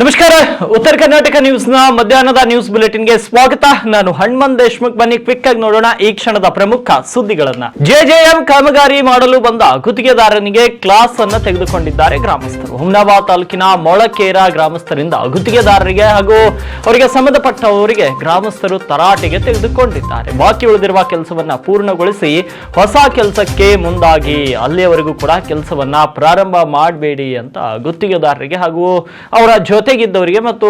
ನಮಸ್ಕಾರ. ಉತ್ತರ ಕರ್ನಾಟಕ ನ್ಯೂಸ್ನ ಮಧ್ಯಾಹ್ನದ ನ್ಯೂಸ್ ಬುಲೆಟಿನ್ಗೆ ಸ್ವಾಗತ. ನಾನು ಹಣ್ಮನ್ ದೇಶ್ಮುಖ್. ಬನ್ನಿ ಕ್ವಿಕ್ ಆಗಿ ನೋಡೋಣ ಈ ಕ್ಷಣದ ಪ್ರಮುಖ ಸುದ್ದಿಗಳನ್ನ. ಜೆಜೆಎಂ ಕಾಮಗಾರಿ ಮಾಡಲು ಬಂದ ಗುತ್ತಿಗೆದಾರನಿಗೆ ಕ್ಲಾಸ್ ಅನ್ನು ತೆಗೆದುಕೊಂಡಿದ್ದಾರೆ ಗ್ರಾಮಸ್ಥರು. ಹುಮ್ನಾಬಾದ್ ತಾಲೂಕಿನ ಮೊಳಕೇರ ಗ್ರಾಮಸ್ಥರಿಂದ ಗುತ್ತಿಗೆದಾರರಿಗೆ ಹಾಗೂ ಅವರಿಗೆ ಸಂಬಂಧಪಟ್ಟವರಿಗೆ ಗ್ರಾಮಸ್ಥರು ತರಾಟೆಗೆ ತೆಗೆದುಕೊಂಡಿದ್ದಾರೆ. ಬಾಕಿ ಉಳಿದಿರುವ ಕೆಲಸವನ್ನ ಪೂರ್ಣಗೊಳಿಸಿ ಹೊಸ ಕೆಲಸಕ್ಕೆ ಮುಂದಾಗಿ ಅಲ್ಲಿಯವರೆಗೂ ಕೂಡ ಕೆಲಸವನ್ನ ಪ್ರಾರಂಭ ಮಾಡಬೇಡಿ ಅಂತ ಗುತ್ತಿಗೆದಾರರಿಗೆ ಹಾಗೂ ಅವರ ಜೊತೆಗಿದ್ದವರಿಗೆ ಮತ್ತು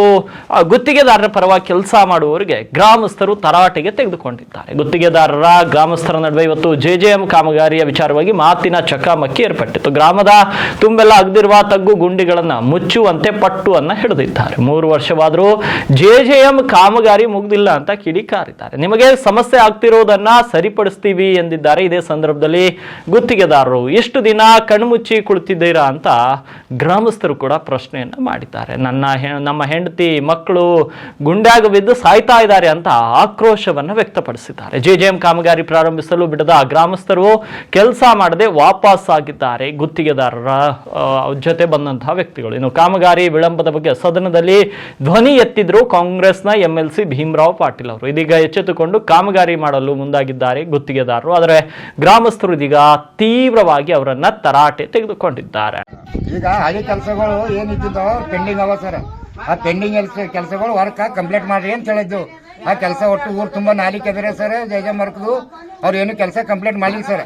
ಗುತ್ತಿಗೆದಾರರ ಪರವಾಗಿ ಕೆಲಸ ಮಾಡುವವರಿಗೆ ಗ್ರಾಮಸ್ಥರು ತರಾಟೆಗೆ ತೆಗೆದುಕೊಂಡಿದ್ದಾರೆ. ಗುತ್ತಿಗೆದಾರರ ಗ್ರಾಮಸ್ಥರ ನಡುವೆ ಇವತ್ತು ಜೆಜೆಎಂ ಕಾಮಗಾರಿಯ ವಿಚಾರವಾಗಿ ಮಾತಿನ ಚಕಮಕಿ ಏರ್ಪಟ್ಟಿತ್ತು. ಗ್ರಾಮದ ತುಂಬೆಲ್ಲ ಅಗ್ದಿರುವ ತಗ್ಗು ಗುಂಡಿಗಳನ್ನ ಮುಚ್ಚುವಂತೆ ಪಟ್ಟು ಅನ್ನ ಹಿಡಿದಿದ್ದಾರೆ. ಮೂರು ವರ್ಷವಾದರೂ ಜೆಜೆಎಂ ಕಾಮಗಾರಿ ಮುಗ್ದಿಲ್ಲ ಅಂತ ಕಿಡಿಕಾರಿದ್ದಾರೆ. ನಿಮಗೆ ಸಮಸ್ಯೆ ಆಗ್ತಿರೋದನ್ನ ಸರಿಪಡಿಸ್ತೀವಿ ಎಂದಿದ್ದಾರೆ. ಇದೇ ಸಂದರ್ಭದಲ್ಲಿ ಗುತ್ತಿಗೆದಾರರು ಎಷ್ಟು ದಿನ ಕಣ್ಮುಚ್ಚಿ ಕುಳಿತಿದ್ದೀರಾ? ಅಂತ ಗ್ರಾಮಸ್ಥರು ಕೂಡ ಪ್ರಶ್ನೆಯನ್ನ ಮಾಡಿದ್ದಾರೆ. ನನ್ನ ಹೆ- ನಮ್ಮ ಹೆಂಡತಿ ಮಕ್ಕಳು ಗುಂಡ್ಯಾಗ ಬಿದ್ದು ಸಾಯ್ತಾ ಇದ್ದಾರೆ ಅಂತ ಆಕ್ರೋಶವನ್ನ ವ್ಯಕ್ತಪಡಿಸಿದ್ದಾರೆ. ಜೆ ಜೆ ಎಂ ಕಾಮಗಾರಿ ಪ್ರಾರಂಭಿಸಲು ಬಿಡದ ಗ್ರಾಮಸ್ಥರು ಕೆಲಸ ಮಾಡದೆ ವಾಪಸ್ ಆಗಿದ್ದಾರೆ ಗುತ್ತಿಗೆದಾರರ ಜೊತೆ ಬಂದಂತಹ ವ್ಯಕ್ತಿಗಳು. ಇನ್ನು ಕಾಮಗಾರಿ ವಿಳಂಬದ ಬಗ್ಗೆ ಸದನದಲ್ಲಿ ಧ್ವನಿ ಎತ್ತಿದ್ರು ಕಾಂಗ್ರೆಸ್ನ M L C Bhimrao Patil ಅವರು. ಇದೀಗ ಎಚ್ಚೆತ್ತುಕೊಂಡು ಕಾಮಗಾರಿ ಮಾಡಲು ಮುಂದಾಗಿದ್ದಾರೆ ಗುತ್ತಿಗೆದಾರರು. ಆದರೆ ಗ್ರಾಮಸ್ಥರು ಇದೀಗ ತೀವ್ರವಾಗಿ ಅವರನ್ನ ತರಾಟೆ ತೆಗೆದುಕೊಂಡಿದ್ದಾರೆ. ಈಗ ಹಳೆ ಕೆಲಸಗಳು ಏನಿದ್ದು ಪೆಂಡಿಂಗ್ ಅವ ಸರ್ ಆ ಪೆಂಡಿಂಗ್ ಕೆಲಸಗಳು ವರ್ಕ್ ಕಂಪ್ಲೀಟ್ ಮಾಡ್ರಿ ಅಂತ ಹೇಳಿದ್ದು. ಆ ಕೆಲಸ ಒಟ್ಟು ಊರು ತುಂಬ ನಾಲಿ ಅದರೆ ಸರ್ ಜಯ ಮರ್ಕದು ಅವ್ರು ಏನು ಕೆಲಸ ಕಂಪ್ಲೀಟ್ ಮಾಡಿಲ್ಲ ಸರ್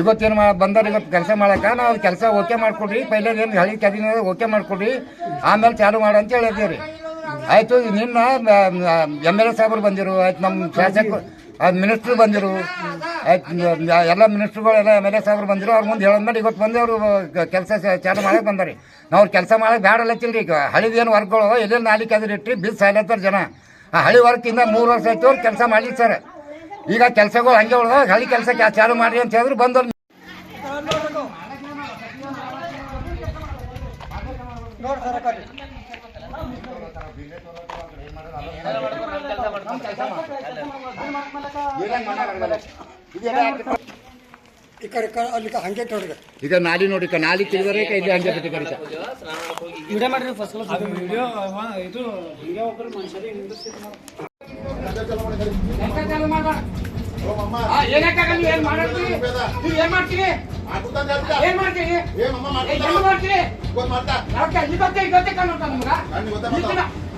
ಇವತ್ತೇನು ಮಾ ಬಂದವ್ರು ಇವತ್ತು ಕೆಲಸ ಮಾಡೋಕೆ, ನಾವು ಕೆಲಸ ಓಕೆ ಮಾಡಿಕೊಡ್ರಿ. ಪೈಲೆ ಏನು ಹಳಿ ಕೆದಿನ ಓಕೆ ಮಾಡಿಕೊಡ್ರಿ. ಆಮೇಲೆ ಚಾಲು ಮಾಡು ಅಂತ ಹೇಳಿದ್ದೀವಿ ಆಯಿತು, ನಿನ್ನ ಎಂ ಎಲ್ ಎ ಸಾಹೇಬ್ರು ಬಂದಿರು. ಆಯ್ತು ನಮ್ಮ ಶಾಸಕ ಮಿನಿಸ್ಟ್ರು ಬಂದಿರು. ಎಲ್ಲ ಮಿನಿಸ್ಟ್ರುಗಳು ಎಲ್ಲ ಎಂ ಎಲ್ ಎ ಸಾಹೇಬ್ರು ಬಂದಿರು, ಅವ್ರ ಮುಂದೆ ಹೇಳಿದ್ಮೇಲೆ ಇವತ್ತು ಬಂದು ಅವರು ಕೆಲಸ ಚಾಲು ಮಾಡಕ್ಕೆ ಬಂದರಿ. ನಾವು ಅವ್ರು ಕೆಲಸ ಮಾಡಕ್ಕೆ ಬ್ಯಾಡ ರೀ ಈಗ ಹಳಿದೇನು ವರ್ಕ್ಗಳು ಎಲ್ಲೆಲ್ಲಿ ನಾಲಿಕೆ ಅದ್ರ ಇಟ್ಟು ಬಿಲ್ ಸಾಯ್ಲತ್ತಾರ ಜನ. ಆ ಹಳಿ ವರ್ಕಿಂದ ಮೂರು ವರ್ಷ ಆಯ್ತು, ಅವ್ರು ಕೆಲಸ ಮಾಡಲಿ ಸರ್. ಈಗ ಕೆಲಸಗಳು ಹಂಗೆ ಉಳ್ದ ಹಳಿ ಕೆಲಸ ಚಾಲು ಮಾಡಿ ಅಂತ ಹೇಳಿದ್ರು, ಬಂದವ್ರು ಈ ಕಡೆ ಕ- ಅಲ್ಲಿ ಕ- ಹಂಗೆ ನೋಡ್ರಿ ಈಗ ನಾಲಿ ನೋಡಿ ಕ- ನಾಲಿ ತಿಳಿದರೆ ಇಲ್ಲಿ ಹಂಗೆ ಬಿಟ್ಟು ವಿಡಿಯೋ ಮಾಡ್ರಿ ಫಸ್ಟ್ ಏನು ಮಾಡ್ತೀರಿ ಏನ್ ಮಾಡ್ತೀರಿ ಏನ್ ಮಾಡ್ತೀರಿ ಯಾಕೆ ಇವತ್ತೇ ಇವತ್ತೇ ಕಾಣುತ್ತ ನಮ್ಗ ಇದ್ದಿಲ್ಲ. ನಾನ್ ಕೊಡಲ್ಲ. ಹೋಗ್ ಕಾಣ್ ಯಾರ್ ಕಷ್ಟ? ಮಾಡ್ರಿ. ನೋಡ್ ನೀವು ಎತ್ತಿರಿ. ನೀವು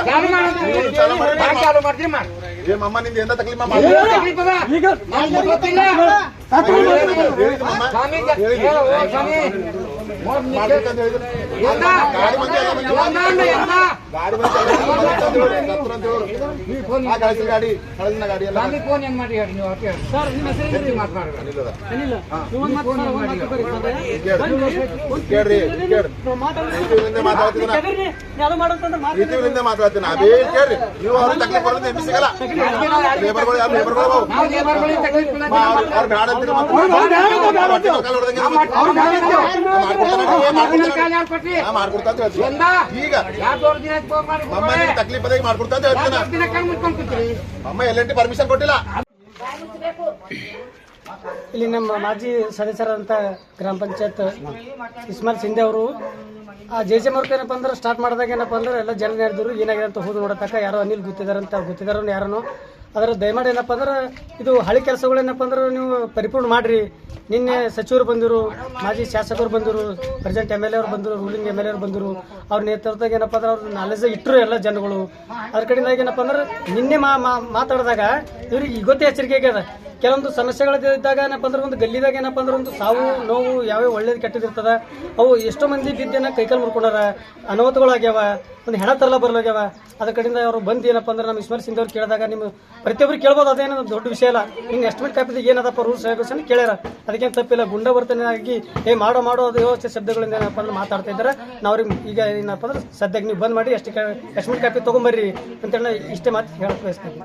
ಚಾಲು ಮಾಡೋಣ. ಚಾಲು ಮಾಡೋದು. ಯಾಕ್ ಮಾಡ್ರಿ ಮಾಡ್ತೀರಿ ಮಾಡಿ ತಕ್ಲೀಫ ಗಾಡಿ ಗಾಡಿ ಎಲ್ಲ ಫೋನ್ ಹೆಂಗ್ ಮಾಡಿ ಹೇಳಿ ನೀವು. ಎತ್ತಿ ಮಾತ್ನಾಡ್ರಿ. ಕೇಳ್ರಿ ಕೇಳ್ರಿ ಪ್ರೀತಿಯಿಂದ ಮಾತಾಡ್ತಿದ್ದಾನ ಪ್ರೀತಿಯಿಂದ ಮಾತಾಡ್ತೀನಿ ಅದೇ ಕೇಳ್ರಿ ನೀವು ಅವ್ರ ಲೇಬರ್ಗಳು ಯಾರು ಲೇಬರ್ಗಳು ಅವ್ರು ಅವ್ರು ಬ್ಯಾಡ ತಕ್ಲೀಫ್ ಅದೇ ಮಾಡ್ಕೊಡ್ತಾ ಅಂತ ಹೇಳ್ತೀನಿ? ಅಮ್ಮ ಪರ್ಮಿಷನ್ ಕೊಟ್ಟಿಲ್ಲ. ಇಲ್ಲಿ ನಮ್ಮ ಮಾಜಿ ಸದಸ್ಯರಾದಂಥ ಗ್ರಾಮ ಪಂಚಾಯತ್ ಇಸ್ಮಾಲ್ ಸಿಂಧೆ ಅವರು ಆ ಜೆ ಜೆ ಮರ್ಕ ಏನಪ್ಪ ಅಂದ್ರೆ ಸ್ಟಾರ್ಟ್ ಮಾಡಿದಾಗ ಏನಪ್ಪ ಅಂದ್ರೆ ಎಲ್ಲ ಜನ ನಡೆದ್ರು ಏನಾಗಿದೆ ಅಂತ ಹೋದ್ ನೋಡತಕ್ಕ ಯಾರೋ ಅನಿಲ್ ಗೊತ್ತಿದಾರಂತ ಗೊತ್ತಿದಾರ ಯಾರನ್ನು ಅದರ ದಯಮಾಡಿ ಏನಪ್ಪ ಅಂದ್ರೆ ಇದು ಹಳೆ ಕೆಲಸಗಳು ಏನಪ್ಪ ಅಂದ್ರೆ ನೀವು ಪರಿಪೂರ್ಣ ಮಾಡ್ರಿ. ನಿನ್ನೆ ಸಚಿವರು ಬಂದರು, ಮಾಜಿ ಶಾಸಕರು ಬಂದರು ಪ್ರೆಸೆಂಟ್ ಎಂ ಎಲ್ ಎ ಅವ್ರು ಬಂದರು ರೂಲಿಂಗ್ ಎಂ ಎಲ್ ಎ ಅವ್ರು ಬಂದರು. ಅವ್ರ ನೇತೃತ್ವದಾಗ ಏನಪ್ಪ ಅಂದ್ರೆ ಅವ್ರ ನಾಲೆಜ್ ಇಟ್ಟರು ಎಲ್ಲ ಜನಗಳು. ಅದ್ರ ಕಡೆಯಿಂದಾಗಿ ಏನಪ್ಪ ಅಂದ್ರೆ ನಿನ್ನೆ ಮಾತಾಡಿದಾಗ ಇವ್ರಿಗೆ ಇವತ್ತೇ ಎಚ್ಚರಿಕೆ ಆಗ್ಯದ. ಕೆಲವೊಂದು ಸಮಸ್ಯೆಗಳು ಇದ್ದಾಗ ಏನಪ್ಪ ಅಂದ್ರೆ ಒಂದು ಗಲ್ಲಿದಾಗ ಏನಪ್ಪ ಅಂದ್ರೆ ಒಂದು ಸಾವು, ನೋವು ಯಾವ್ಯಾವ ಒಳ್ಳೇದು ಕೆಟ್ಟದಿರ್ತದ? ಅವು ಎಷ್ಟೋ ಮಂದಿ ಬಿದ್ದೇನ ಕೈಕಾಲು ಮುರ್ಕೊಂಡಾರ, ಅನಾಹುತಗಳಾಗ್ಯಾವ, ಒಂದು ಹೆಣ ತರಲ ಬರ್ಲಾಗ್ಯಾವ. ಅದ್ರ ಕಡೆಯಿಂದ ಅವರು ಬಂದು ಏನಪ್ಪ ಅಂದ್ರೆ ನಮ್ಮ ಈಶ್ವರ್ ಅವ್ರು ಕೇಳಿದಾಗ ನಿಮ್ಮ ಪ್ರತಿಯೊಬ್ಬರು ಕೇಳ್ಬೋದು, ಅದೇನೋ ದೊಡ್ಡ ವಿಷಯ ಅಲ್ಲ. ನಿನ್ನ ಎಸ್ಟಿಮೇಟ್ ಕಾಪಿದಾಗ ಏನದಪ್ಪ ರೂಲ್ಸ್ ರೆಗ್ಯುಲೇಷನ್ ಕೇಳ್ಯಾರ. ಅದಕ್ಕೇನು ತಪ್ಪಿಲ್ಲ. ಗುಂಡ ಬರ್ತನೆ ಆಗಿ ಏ ಮಾಡೋ ಮಾಡೋ ಅದು ಯೋಚನೆ ಶಬ್ದಗಳಿಂದ ಏನಪ್ಪ ಅಂದ್ರೆ ಮಾತಾಡ್ತಾ ಇದ್ದಾರೆ. ನಾವು ಅವ್ರಿಗೆ ಈಗ ಏನಪ್ಪ ಅಂದ್ರೆ ಸದ್ಯಕ್ಕೆ ನೀವು ಬಂದ್ ಮಾಡಿ ಎಷ್ಟು ಎಸ್ಟಿಮೇಟ್ ಕಾಪಿ ತೊಗೊಂಬರ್ರಿ ಅಂತೇಳಿ ಇಷ್ಟೇ ಮಾತು ಹೇಳಕ್ ಬಯಸ್ತೀನಿ.